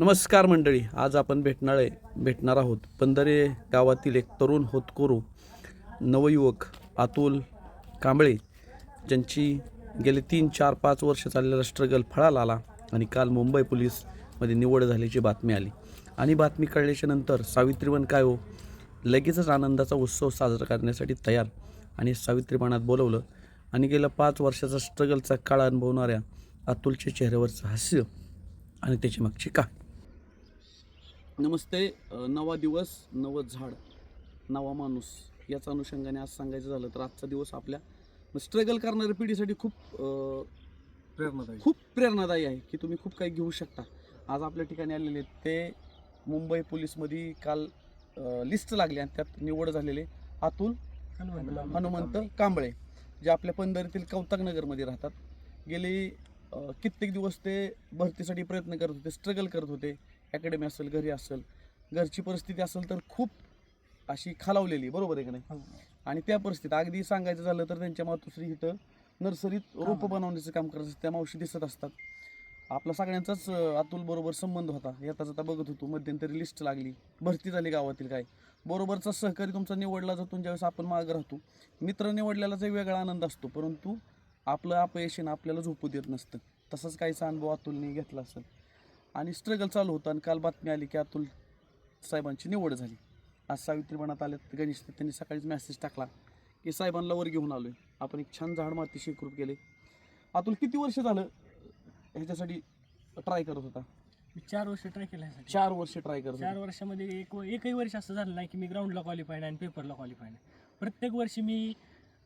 नमस्कार मंडळी आज आपण भेटणार आहे भेटणार आहोत पंधरे गावातील एक तरुण होतकोरू नवयुवक अतुल कांबळे ज्यांची गेले तीन चार पाच वर्ष चाललेला स्ट्रगल फळाला आला आणि काल मुंबई पोलीसमध्ये निवड झाल्याची बातमी आली. आणि बातमी कळल्याच्या नंतर सावित्रीबन काय हो? लगेचच आनंदाचा उत्सव साजरा करण्यासाठी तयार आणि सावित्रीबाणात बोलवलं. आणि गेल्या पाच वर्षाचा स्ट्रगलचा काळ अनुभवणाऱ्या अतुलच्या चेहऱ्यावरचं हास्य आणि त्याची मागची का नमस्ते नवा दिवस नवं झाड नवा माणूस याचा अनुषंगाने आज सांगायचं झालं तर आजचा दिवस आपल्या स्ट्रगल करणाऱ्या पिढीसाठी खूप प्रेरणादायी. खूप प्रेरणादायी आहे की तुम्ही खूप काही घेऊ शकता. आज आपल्या ठिकाणी आलेले आहेत ते मुंबई पोलीसमध्ये काल लिस्ट लागली आणि त्यात निवड झालेले अतुल हनुमंत कांबळे. जे आपल्या पंढरीतील कौतकनगरमध्ये राहतात. गेली कित्येक दिवस ते भरतीसाठी प्रयत्न करत होते स्ट्रगल करत होते. अकॅडमी असेल घरी असेल घरची परिस्थिती असेल तर खूप अशी खालावलेली बरोबर आहे का नाही? आणि त्या परिस्थितीत अगदी सांगायचं झालं तर त्यांच्या मातोश्री इथं नर्सरीत रोपं बनवण्याचं काम करत असतात. त्या मावशी दिसत असतात. आपला सगळ्यांचाच अतुल बरोबर संबंध होता. येता जाता बघत होतो. मध्यंतरी लिस्ट लागली. भरती झाली गावातील काय. बरोबरचा सहकारी तुमचा निवडला जातो ज्यावेळेस आपण मागं राहतो मित्र निवडलेलाच एक वेगळा आनंद असतो. परंतु आपलं अपयशानं आपल्याला झोपू देत नसतं. तसंच काहीचा अनुभव अतुलने घेतला असेल. आणि स्ट्रगल चालू होतं आणि काल बातमी आली की अतुल साहेबांची निवड झाली. आज सावित्रीपणात आल्यात गणेश त्यांनी सकाळीच मेसेज टाकला की साहेबांना वर घेऊन आलोय. आपण एक छान झाड माती शेकरूप केले. अतुल किती वर्ष झालं ह्याच्यासाठी ट्राय करत होता? मी चार वर्ष ट्राय केलं ह्यासाठी. चार वर्ष ट्राय करत चार होता वर्षामध्ये एक एकही वर्ष असं झालं नाही की मी ग्राउंडला क्वालिफाईड आणि पेपरला क्वालिफाईड आहे प्रत्येक वर्षी मी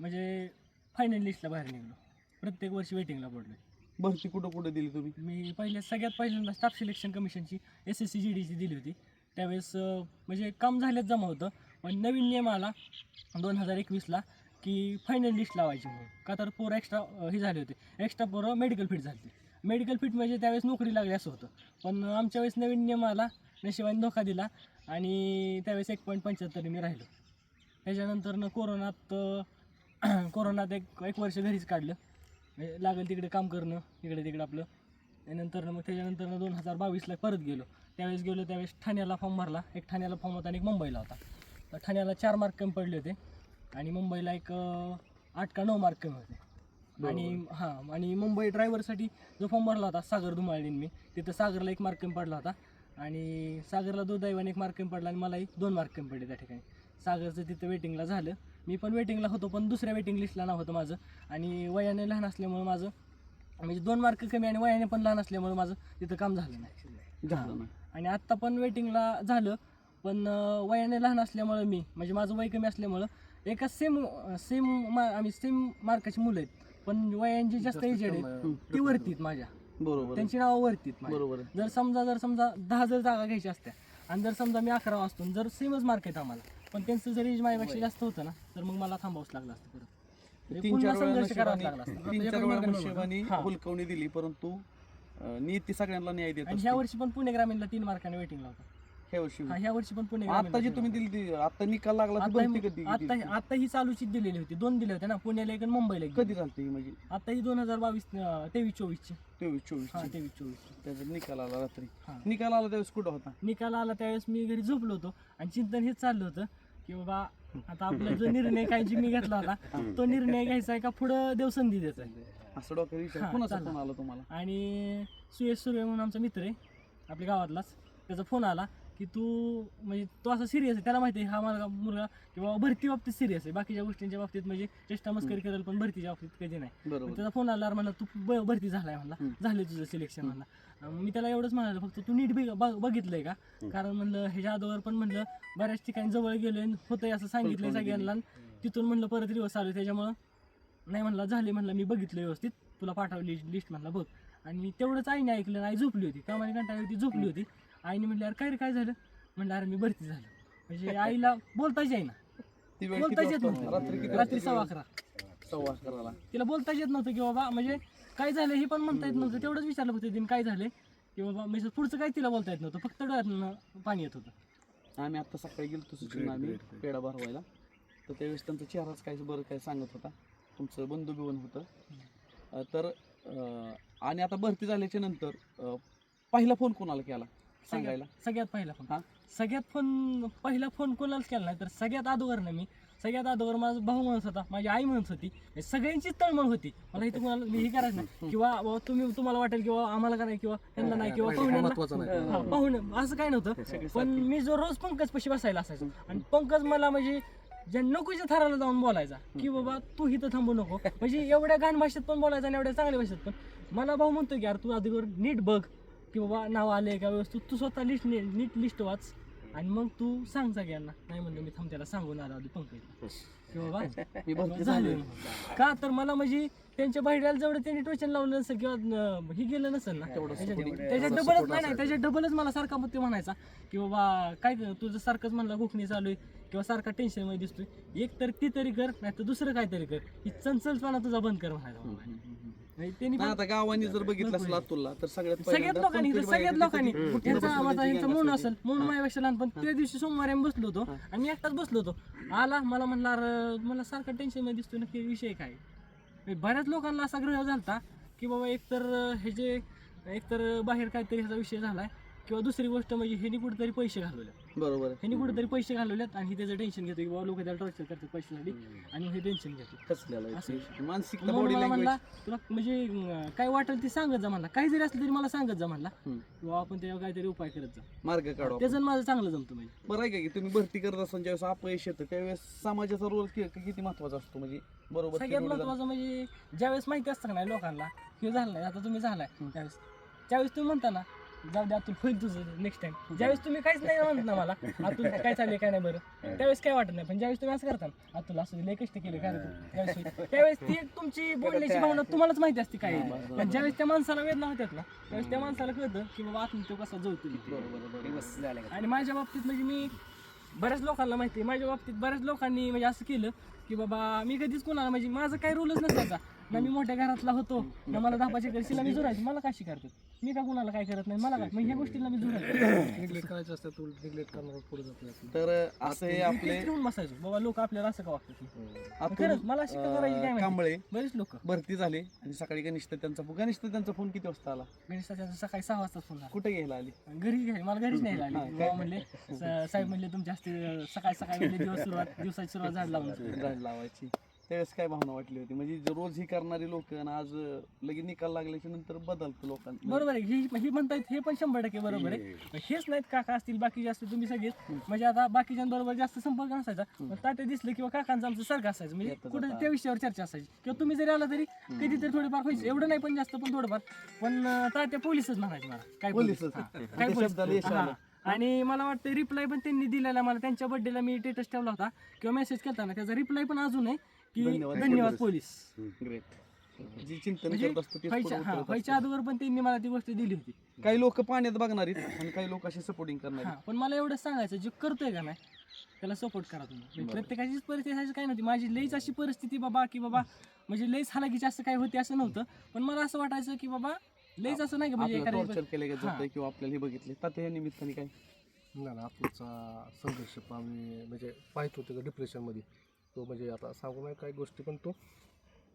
म्हणजे फायनल लिस्टला बाहेर निघलो. प्रत्येक वर्षी वेटिंगला पडलो भरती कुठं कुठं दिली तुम्ही? मी पहिले सगळ्यात पहिल्यांदा स्टाफ सिलेक्शन कमिशनची एस एस सी जी डीची दिली होती. त्यावेळेस अं, म्हणजे काम झाल्यात जमा होतं पण नवीन नियम आला दोन हजार एकवीसला की फायनल लिस्ट लावायची म्हणून. का तर पोरं एक्स्ट्रा हे झाले होते. एक्स्ट्रा पोरं मेडिकल फिट झाली मेडिकल फिट म्हणजे त्यावेळेस नोकरी लागली असं होतं. पण आमच्या वेळेस नवीन नियम आला नशिबाने धोका दिला आणि त्यावेळेस एक पॉईंट पंच्याहत्तर मी राहिलो. त्याच्यानंतरनं कोरोनात अं, कोरोनात एक एक वर्ष घरीच काढलं. म्हणजे लागेल तिकडे काम करणं इकडे तिकडे आपलं. त्यानंतर मग त्याच्यानंतर दोन हजार बावीसला परत गेलो. त्यावेळेस गेलो त्यावेळेस ठाण्याला फॉर्म भरला. एक ठाण्याला फॉर्म होता आणि एक मुंबईला होता. तर ठाण्याला चार मार्क कमी पडले होते. आणि मुंबईला एक आठ का नऊ मार्क कमी होते. आणि हां आणि मुंबई ड्रायव्हरसाठी जो फॉर्म भरला होता सागर धुमाळीन मी तिथं सागरला एक मार्क कमी पडला होता. आणि सागरला दुर्दैवाने एक मार्क कमी पडला आणि मलाही दोन मार्क कमी पडले त्या ठिकाणी. सागरचं तिथं वेटिंगला झालं. मी पण वेटिंगला होतो पण दुसऱ्या वेटिंग लिस्टला नाव होतं माझं. आणि वयाने लहान असल्यामुळं माझं म्हणजे दोन मार्क कमी आणि वयाने पण लहान असल्यामुळे माझं तिथं काम झालं नाही. झालं आणि आत्ता पण वेटिंगला झालं पण वयाने लहान असल्यामुळं मी म्हणजे माझं वय कमी असल्यामुळं एका सेम सेम आम्ही सेम मार्काची मुलं आहेत. पण वयांची जास्त एजेड आहेत. ती वरती आहेत माझ्या. बरोबर. त्यांची नावं वरती आहेत माझ्या. बरोबर. जर समजा जर समजा दहा जर जागा घ्यायच्या असत्या आणि जर समजा मी अकरा वाजतो जर सेमच मार्क आहेत आम्हाला. पण त्यांचं जर एज माझ्यापेक्षा जास्त होतं ना तर मग मला थांबावंच लागलं असतं परत. म्हणजे तीन पुन्हा चार वेळा संघर्ष करावा नशिबाने- लागला असता. तीन चार वेळा नशिबाने हा. हुलकवणी दिली परंतु अं, नीती सगळ्यांना न्याय देत आणि असते. ह्या वर्षी पण पुणे ग्रामीणला तीन मार्काने वेटिंगला होता. ह्या वर्षी हा ह्या वर्षी पण पुणे आता जी ग्रामीणला तुम्ही दिली ती आता निकाल लागला ती आता भरती ही- कधी आता ही- आता ही चालूची दिलेली होती. दोन दिले होते ना पुण्याला एक आणि मुंबईला एक कधी झालती ही म्हणजे आता ही दोन हजार बावीस तेवीस चोवीसची. तेवीस चोवीस हा तेवीस चोवीस त्याचा निकाल आला रात्री. हा. निकाल आला त्यावेळेस कुठं होता? निकाल आला त्यावेळेस मी घरी झोपलो होतो आणि चिंतन हेच चाललं होतं. की बाबा आता आपला जो निर्णय काय जी मी घेतला होता तो निर्णय घ्यायचा आहे का पुढं देवसंधी द्यायचा आहे. असं डोक्यात विचार कोणाचा चालेल. फोन आला तुम्हाला? आणि सुयश सुर्वे म्हणून आमचा मित्र आहे आपल्या गावातलाच. त्याचा फोन आला. की तू म्हणजे तो असा सिरियस आहे त्याला माहिती आहे हा मला मुलगा किंवा भरती बाबतीत सिरियस आहे. बाकीच्या गोष्टींच्या बाबतीत म्हणजे चेष्टा मस्करी करेल पण भरतीच्या बाबतीत कधी नाही. बरोबर. त्याचा फोन आला म्हणला तू ब- भरती झालाय म्हणला. झालं तुझं सिलेक्शन म्हणला. अं, मी त्याला एवढंच म्हणालो फक्त तू नीट बघ- बघ- बघितलंय का? कारण म्हणलं ह्याच्या अगोदर पण म्हणलं बऱ्याच ठिकाणी जवळ गेलोय होतंय असं सांगितलंय सगळ्यांना. तिथून म्हणलं परत रिवर्स आलो त्याच्यामुळं नाही म्हणलं झाले म्हणलं मी बघितलं व्यवस्थित. तुला पाठवली लिस्ट म्हणला बघ. आणि तेवढंच आईने ऐकलं आई झोपली होती. कामाने कंटाळी होती झोपली होती. आईने म्हणलं अरे काय रे काय झालं? म्हणलं अरे मी भरती झालो. म्हणजे आईला बोलताच येईना. ती वेळ बोलताच येत वाजता? नव्हतं. रात्री किती रात्री? सव्वा अकरा. सव्वा अकराला. तिला बोलताच येत नव्हतं की बाबा म्हणजे काय झालं हे पण म्हणता येत नव्हतं. तेवढंच विचारलं फक्त तिने काय झालं? की बाबा म्हणजे पुढचं काय तिला बोलता येत नव्हतं. फक्त डोळ्यातनं पाणी येत होतं. आम्ही आता सकाळी गेलो सुचिन आम्ही पेढा भरवायला. तर त्यावेळेस त्यांचा चेहराच काय बरं काय सांगत होता. तुमचं बंधू बिवन होतं. अं, तर अं, आणि आता भरती झाल्याच्यानंतर अं, पहिला फोन कोणाला केला? सांगायला? सगळ्यात पहिला फोन. सगळ्यात फोन पहिला फोन कोणालाच केला नाही तर सगळ्यात अगोदर ना मी. सगळ्यात अगोदर माझा भाऊ म्हणत होता माझी आई म्हणत होती हे सगळ्यांचीच तळमळ होती. मला इथे कोणाला मी हे करायचं नाही. किंवा तुम्ही तुम्हाला वाटेल किंवा आम्हाला का नाही किंवा त्यांना नाही किंवा पाहुण्यांना हा, पाहुणे असं काय नव्हतं. पण मी जो रोज पंकज पशी बसायला असायचो. आणि पंकज मला म्हणजे ज्या नकोच्या थराला जाऊन बोलायचा की बाबा तू इथं थांबू नको. म्हणजे एवढ्या घाण भाषेत पण बोलायचा आणि एवढ्या चांगल्या भाषेत पण. मला भाऊ म्हणतो की यार तू आधीवर नीट बघ. की बाबा नाव आले का व्यवस्थित? तू स्वतः लिस्ट नीट लिस्ट वाच आणि मग तू सांग सगळ्यांना. नाही म्हणलं मी थांब त्याला सांगून आलो आधी पंकज. की बाबा मी भरती झाले झालोय. का तर मला म्हणजे त्यांच्या बाहेर जेवढं त्यांनी टोचन लावलं नसेल किंवा हे गेलं नसेल ना त्याच्या- डबलच नाही नाही त्याच्यात डबलच मला सारखा मग ते म्हणायचा की बाबा काय तुझं सारखंच म्हणला गोखणी चालू आहे किंवा सारखा टेन्शनमध्ये दिसतोय. एक तर ती तरी कर नाही तर दुसरं काहीतरी कर. ही चंचलपणा तुझा बंद कर म्हणायचा. त्यांनी पण- आता गावांनी जर बघितलं असेल अतुलला तर सगळ्यात सगळ्यात पहिल्यांदा लोकांनी सगळ्यात लोकांनी त्यांचा बसलेली माझा ती यांचा gang म्हणून असायची. असेल म्हणून माझ्यापेक्षा लहानपण त्या दिवशी सोमवारी आम्ही बसलो होतो आणि मी एकटाच बसलो होतो. आला मला म्हणला "अरे, मला सारखं टेन्शनमध्ये दिसतो नक्की विषय काय? म्हणजे बऱ्याच लोकांना असा ग्रह झालता की बाबा एकतर अं, हे जे एकतर बाहेर काहीतरी ह्याचा विषय झालाय. किंवा दुसरी गोष्ट म्हणजे ह्यानी कुठेतरी पैसे घालवले बरोबर आहे. ह्यानी कुठेतरी पैसे घालवलेत आणि हे त्याचं टेन्शन घेतो की बाबा लोक त्याला टॉर्चर करतात पैशासाठी आणि हे टेन्शन घेतो कसलेलं आहे असं ते. मानसिकता म्हणून बॉडी मला लँग्वेज म्हणला तुला म्हणजे अं, काय वाटेल ते सांगत जा म्हणला काही जरी असलं तरी मला सांगत जा म्हणला हम्म. किंवा आपण त्याच्यावर काहीतरी उपाय करत जा मार्ग काढू आपण. त्याचं आणि माझं चांगलं जमतं म्हणजे बरं आहे का की तुम्ही भरती करत असताना ज्यावेळेस अपयश येतं त्यावेळेस समाजाचा रोल किती महत्त्वाचा असतो म्हणजे बरोबर सगळ्यात. महत्वाचं म्हणजे ज्यावेळेस माहिती असतं का नाही लोकांना हे झालं नाही आता तुम्ही झालाय हम्म. त्यावेळेस त्यावेळेस तुम्ही म्हणता ना जाऊ द्या अतुल होईल तुझं नेक्स्ट टाइम ज्यावेळेस तुम्ही काहीच नाही म्हणत ना मला अतुल काय चाललंय काय नाही बरं. त्यावेळेस काय वाटत नाही पण ज्यावेळेस तुम्ही असं करता ना, अतुल असं लय कष्ट केले काय रे तू? त्यावेळेस होईल. त्यावेळेस ती तुमची बोलण्याची भावना तुम्हालाच माहिती असते काय. आहे. पण ज्यावेळेस त्या माणसाला वेदना होत्यात ना त्यावेळेस त्या माणसाला कळतं की बाबा आत्म तो कसा जळतो बरोबर आणि माझ्या बाबतीत म्हणजे मी बऱ्याच लोकांना माहिती आहे माझ्या बाबतीत बऱ्याच लोकांनी म्हणजे असं केलं की बाबा मी कधीच कोणाला म्हणजे माझं काही रोलच नसायचा. ना मी मोठ्या घरातला होतो ना मला दहापाचे करशील मी जुरायची मला का शिकारतात मी का कोणाला काय करत नाही? मला काय? मग ह्या गोष्टीला मी निग्लेक्ट करायचं असतं तू निग्लेक्ट करणार पुढे जात नाही तर असं हे आपले ठेवून बसायचो. बाबा लोक आपल्याला असं का वागतात खरंच मला शिका करायची काय कांबळे. बरेच लोक. भरती झाले आणि सकाळी गणेश त्यांचा गणेश त्यांचा फोन किती वाजता आला? गणेशाच्या सकाळी सहा वाजता फोन कुठे घ्यायला आली? घरी घ्यायला मला घरीच नाही आली. बाबा म्हणले स- साहेब म्हणले तुमच्या हस्ते सकाळी सकाळी म्हणले दिवस सुरुवात दिवसाची सुरुवात झाड लावून. झाड लावायची. त्यावेळेस काय भावना वाटली होती? म्हणजे जे रोज ही करणारी लोक आज अं, लगेच निकाल लागल्याच्या नंतर बदलतं लोकांना बरोबर आहे. ही ही म्हणतायत हे पण शंभर टक्के बरोबर आहे. हेच नाहीत काका असतील बाकी जास्त तुम्ही सगळेच. म्हणजे आता बाकीच्यांबरोबर जास्त संपर्क नसायचा. पण ताटे दिसलं किंवा काकांचं आमचं सारखं असायचं. म्हणजे कुठे. त्या विषयावर चर्चा असायची. किंवा तुम्ही जरी आला तरी कधीतरी थोडीफार व्हायचं एवढं नाही पण जास्त पण थोडंफार. पण अं, तात्या पोलीसच म्हणायचे मला. काय पोलीस? काय पोलीस. आणि मला वाटतं रिप्लाय पण त्यांनी दिलेला. मला त्यांच्या बर्थडेला मी स्टेटस ठेवला होता. किंवा मेसेज केला ना. त्याचा रिप्लाय पण अजून आहे. की धन्यवाद. धन्यवाद पोलीस. ग्रेट जी चिंतन म्हणजे करत असतो तेच व्हायच्या पुढं हा उतरत व्हायच्या अगोदर पण त्यांनी मला ती गोष्ट दिली होती. काही लोक पाण्यात बघणार आहेत आणि काही लोक असे सपोर्टिंग करणार हा आहेत. पण मला एवढं सांगायचं जे करतोय का नाही त्याला सपोर्ट करा तुम्ही. म्हणजे प्रत्येकाचीच परिस्थिती अशी काय नव्हती. माझी लईच अशी परिस्थिती बाबा की बाबा म्हणजे लईच हालाकीची असं काय होते असं नव्हतं. पण मला असं वाटायचं की बाबा लईच असं नाही का म्हणजे आपल्याला एखाद्या टॉर्चर केले हा. जातंय किंवा आपल्याला हे बघितले. तात्या या निमित्ताने काय? नाही ना आत्मचा संघर्ष आम्ही म्हणजे पाहत होतो डिप्रेशनमध्ये तो म्हणजे आता सांगू नाही काही गोष्टी पण तो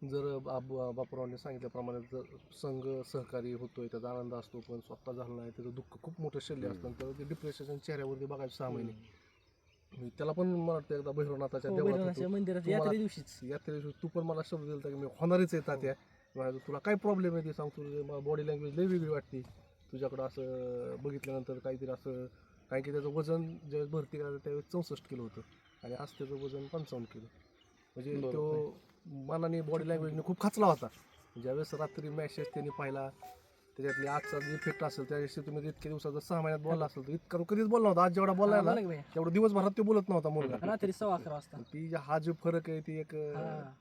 जर बाब बापूरावांनी सांगितल्याप्रमाणे जर संघ सहकारी होतोय त्याचा आनंद असतो पण स्वतः झाला नाही त्याचं दुःख खूप मोठं शल्य असतं. तर ते डिप्रेशन चेहऱ्यावरती बघायचं सहा महिने. त्याला पण मला वाटतं एकदा भैरवनाथाच्या हो, देवळात दिवशीच. यात्रे दिवशी तू पण मला शब्द दिला की मी होणारच आहे तात्या. म्हणायचं, तुला काय प्रॉब्लेम आहे ते सांग तुझं बॉडी लँग्वेज लई वेगळी वाटते. तुझ्याकडं असं बघितल्यानंतर काहीतरी असं कारण की त्याचं वजन ज्यावेळेस भरती करायचं त्यावेळेस चौसष्ट किलो होतं. आणि आज त्याचं वजन पंचावन्न किलो म्हणजे बरोबर. तो मनाने बॉडी लँग्वेजने खूप खचला होता ज्यावेळेस रात्री मॅसेज त्यांनी पाहिला त्याच्यातली आजचा जे इफेक्ट असेल त्या दिवशी तुम्ही इतक्या दिवसात जर सहा महिन्यात बोलला असेल तर इतका कधीच बोलला नव्हता आज जेवढा बोलला ना बोला. तेवढं दिवसभरात ते बोलत नव्हता मुलगा रात्री सव्वा अकरा वाजता ती हा जो फरक आहे ती एक हा.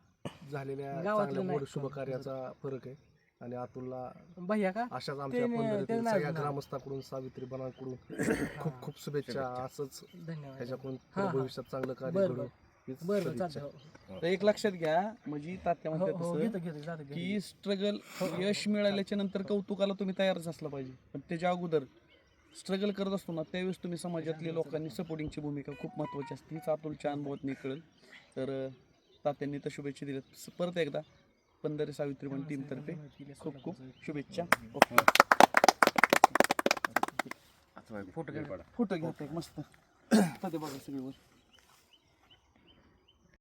झालेल्या गावातलं चांगल्या नाही. मोठ शुभ कार्याचा फरक आहे आणि अतुलला भैया का अशाच आमच्या ते ते सगळ्या. ग्रामस्थाकडून सावित्री बनाकडून खूप खूप शुभेच्छा असंच धन्यवाद ह्याच्याकडून हा, हा. भविष्यात चांगलं कार्य बरं, घडू बरं. हीच बरं बरं सदिच्छा. चालतं तर एक लक्षात घ्या म्हणजे तात्या हो म्हणतात हो तसं घेतो घेतो जातो घेतो. की स्ट्रगल यश मिळाल्याच्या नंतर कौतुकाला तुम्ही तयारच असलं पाहिजे पण त्याच्या अगोदर स्ट्रगल करत असतो ना त्यावेळेस तुम्ही समाजातल्या लोकांनी सपोर्टिंगची भूमिका खूप महत्त्वाची असते हीच अतुलच्या अनुभवात कळेल तर अं, तात्यांनी तर शुभेच्छा दिल्यात स- परत एकदा पंधरा सावित्री पण टीमतर्फे खूप खूप शुभेच्छा. ओके. फोटो फोटो घ्या मस्त. ते बघा सगळीवर